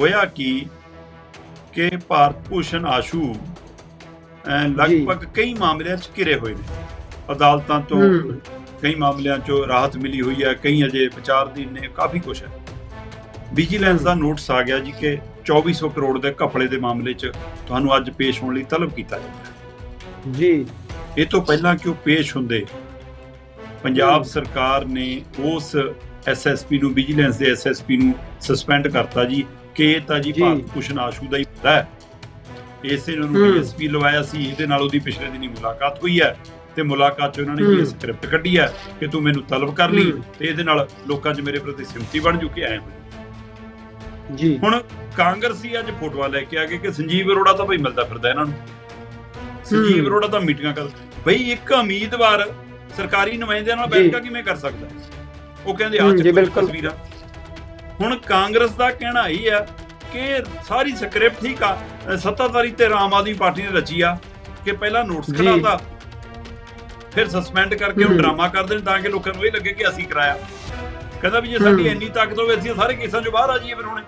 ਹੋਇਆ ਕੀ ਕਿ ਭਾਰਤ ਭੂਸ਼ਣ ਆਸ਼ੂ ਲਗਭਗ ਕਈ ਮਾਮਲਿਆਂ 'ਚ ਘਿਰੇ ਹੋਏ ਨੇ। ਅਦਾਲਤਾਂ ਤੋਂ ਕਈ ਮਾਮਲਿਆਂ 'ਚੋਂ ਰਾਹਤ ਮਿਲੀ ਹੋਈ ਹੈ ਕਈ ਅਜੇ ਵਿਚਾਰਧੀਨ ਨੇ ਕਾਫੀ ਕੁਝ ਹੈ। ਵਿਜੀਲੈਂਸ ਦਾ ਨੋਟਿਸ ਆ ਗਿਆ ਜੀ ਕਿ 2400 ਕਰੋੜ ਦੇ ਘਪਲੇ ਦੇ ਮਾਮਲੇ 'ਚ ਤੁਹਾਨੂੰ ਅੱਜ ਪੇਸ਼ ਹੋਣ ਲਈ ਤਲਬ ਕੀਤਾ ਜਾਂਦਾ ਹੈ। ਜੀ। ਇਹ ਤੋਂ ਪਹਿਲਾਂ ਕਿ ਉਹ ਪੇਸ਼ ਹੁੰਦੇ ਪੰਜਾਬ। ਸਰਕਾਰ ਨੇ ਉਸ ਐਸਐਸਪੀ ਨੂੰ ਵਿਜੀਲੈਂਸ ਦੇ ਐਸਐਸਪੀ ਨੂੰ ਸਸਪੈਂਡ ਕਰਤਾ ਜੀ। ਕਿ ਇਹ ਤਾਂ ਜੀ ਜੀ। ਭਾਰਤ ਭੂਸ਼ਣ ਆਸ਼ੂ ਦਾ ਹੀ ਹੁੰਦਾ ਹੈ ਇਸੇ ਨੂੰ। ਡੀਐਸਪੀ ਲਵਾਇਆ ਸੀ ਇਹਦੇ ਨਾਲ ਉਹਦੀ ਪਿਛਲੇ ਦਿਨੀ ਮੁਲਾਕਾਤ ਹੋਈ ਹੈ ਤੇ ਮੁਲਾਕਾਤ 'ਚ ਉਹਨਾਂ ਨੇ। ਇਹ ਸਕ੍ਰਿਪਟ ਕੱਢੀ ਹੈ ਕਿ ਤੂੰ ਮੈਨੂੰ ਤਲਬ ਕਰ ਲਈ। ਤੇ ਇਹਦੇ ਨਾਲ ਲੋਕਾਂ 'ਚ ਮੇਰੇ ਪ੍ਰਤੀ ਸਿੰਪਤੀ ਬਣ ਚੁੱਕੀ ਐ ਜੀ ਹੁਣ ਕਾਂਗਰਸੀ ਅੱਜ ਫੋਟੋਆਂ ਲੈ ਕੇ ਆ ਗਏ ਕਿ ਸੰਜੀਵ ਅਰੋੜਾ ਤਾਂ ਭਾਈ ਮਿਲਦਾ ਫਿਰਦਾ ਇਹਨਾਂ ਨੂੰ ਸੰਜੀਵ। ਅਰੋੜਾ ਤਾਂ ਮੀਟਿੰਗਾਂ ਕਰ ਬਈ ਇੱਕ ਉਮੀਦਵਾਰ ਸਰਕਾਰੀ ਨੁਮਾਇੰਦਿਆਂ ਨਾਲ ਜੀ। ਬੈਠ ਕੇ ਕਿਵੇਂ ਕਰ ਸਕਦਾ ਉਹ ਕਹਿੰਦੇ ਆ ਜੀ, ਬਿਲਕੁਲ। ਤਸਵੀਰਾਂ ਹੁਣ ਕਾਂਗਰਸ ਦਾ ਕਹਿਣਾ ਹੀ ਆ ਕਿ ਸਾਰੀ ਸਕ੍ਰਿਪਟ ਠੀਕ ਆ ਸੱਤਾਧਾਰੀ ਤੇ ਆਮ ਆਦਮੀ ਪਾਰਟੀ ਨੇ ਰਚੀ ਆ ਕਿ ਪਹਿਲਾਂ ਨੋਟਿਸ। ਖੜਾਤਾ ਫਿਰ ਸਸਪੈਂਡ ਕਰਕੇ ਉਹ। ਡਰਾਮਾ ਕਰ ਦੇਣ ਤਾਂ ਕਿ ਲੋਕਾਂ ਨੂੰ ਇਹ ਲੱਗੇ ਕਿ ਅਸੀਂ ਕਰਾਇਆ ਕਹਿੰਦਾ ਵੀ ਜੇ ਸਾਡੀ। ਇੰਨੀ ਤਾਕਤ ਹੋਵੇ ਅਸੀਂ ਸਾਰੇ ਕੇਸਾਂ 'ਚੋਂ ਬਾਹਰ ਆ ਜਾਈਏ ਫਿਰ ਹੁਣੇ